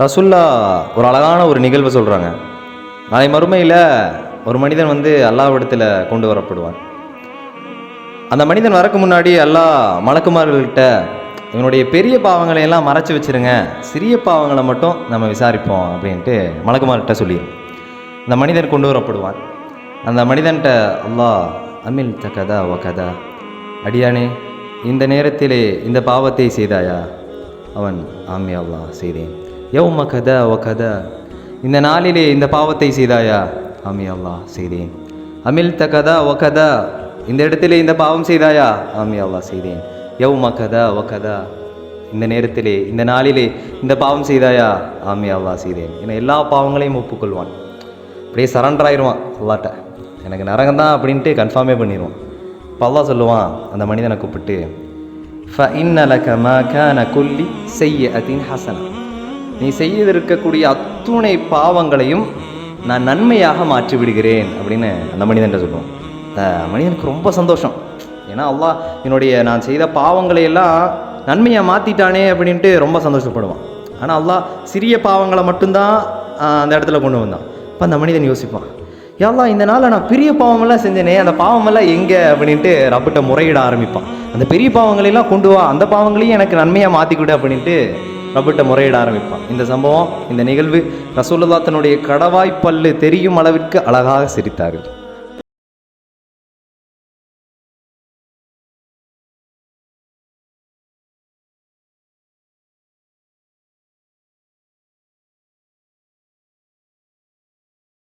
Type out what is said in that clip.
ரசுல்லா ஒரு அழகான ஒரு நிகழ்வு சொல்கிறாங்க நாளை மறுமையில் ஒரு மனிதன் வந்து அல்லாவிடத்தில் கொண்டு வரப்படுவான். அந்த மனிதன் வரக்கு முன்னாடி எல்லா மலக்குமார்கள்கிட்ட இவனுடைய பெரிய பாவங்களை எல்லாம் மறைச்சி வச்சிருங்க சிறிய பாவங்களை மட்டும் நம்ம விசாரிப்போம் அப்படின்ட்டு மலக்குமார்கிட்ட சொல்லிடும் அந்த மனிதன் கொண்டு வரப்படுவான். அந்த மனிதன்கிட்ட அல்லா அமில் த கதா ஒ கதா. அடியானே இந்த நேரத்திலே இந்த பாவத்தை செய்தாயா? அவன் ஆமி அல்லா செய்தேன். யௌம கத ஒ கத. இந்த நாளிலே இந்த பாவத்தை செய்தாயா? ஆமி அல்லா செய்தேன். அமில் த கதா ஒ கதா. இந்த இடத்திலே இந்த பாவம் செய்தாயா? ஆமி அல்லா செய்தேன். யௌம கதா ஒ கதா. இந்த நேரத்திலே இந்த நாளிலே இந்த பாவம் செய்தாயா? ஆமி அல்லா செய்தேன். என எல்லா பாவங்களையும் ஒப்புக்கொள்வான். அப்படியே சரண்டர் ஆயிடுவான் அல்லாட்ட. எனக்கு நரகம் தான் அப்படின்ட்டு கன்ஃபார்மே பண்ணிடுவான் இப்போ அல்லாஹ் சொல்லுவான் அந்த மனிதனை கூப்பிட்டு ஃப இன்னலக மா கான கொல்லி செய்ய அதின் ஹசனா. நீ செய்திருக்கக்கூடிய அத்துணை பாவங்களையும் நான் நன்மையாக மாற்றி விடுகிறேன் அப்படின்னு அந்த மனிதன்ட்ட சொல்லுவோம் அந்த மனிதனுக்கு ரொம்ப சந்தோஷம். ஏன்னா அல்லா என்னுடைய நான் செய்த பாவங்களை எல்லாம் நன்மையாக மாற்றிட்டானே அப்படின்ட்டு ரொம்ப சந்தோஷப்படுவான். ஆனால் அல்லா சிறிய பாவங்களை மட்டும்தான் அந்த இடத்துல கொண்டு வந்தான். இப்போ அந்த மனிதன் யோசிப்பான் யாழ்லா இந்த நாளில் நான் பெரிய பாவமெல்லாம் செஞ்சேனே அந்த பாவமெல்லாம் எங்கே? அப்படின்ட்டு ரப்பிட்ட முறையிட ஆரம்பிப்பான். அந்த பெரிய பாவங்களெல்லாம் கொண்டு வா அந்த பாவங்களையும் எனக்கு நன்மையாக மாற்றிக்கிடு அப்படின்ட்டு ரப்பிட்ட முறையிட ஆரம்பிப்பான். இந்த சம்பவம் இந்த நிகழ்வு ரசூலுல்லாஹ் தன்னுடைய கடவாய் பல்லு தெரியும் அளவிற்கு அழகாக சிரித்தார்கள்.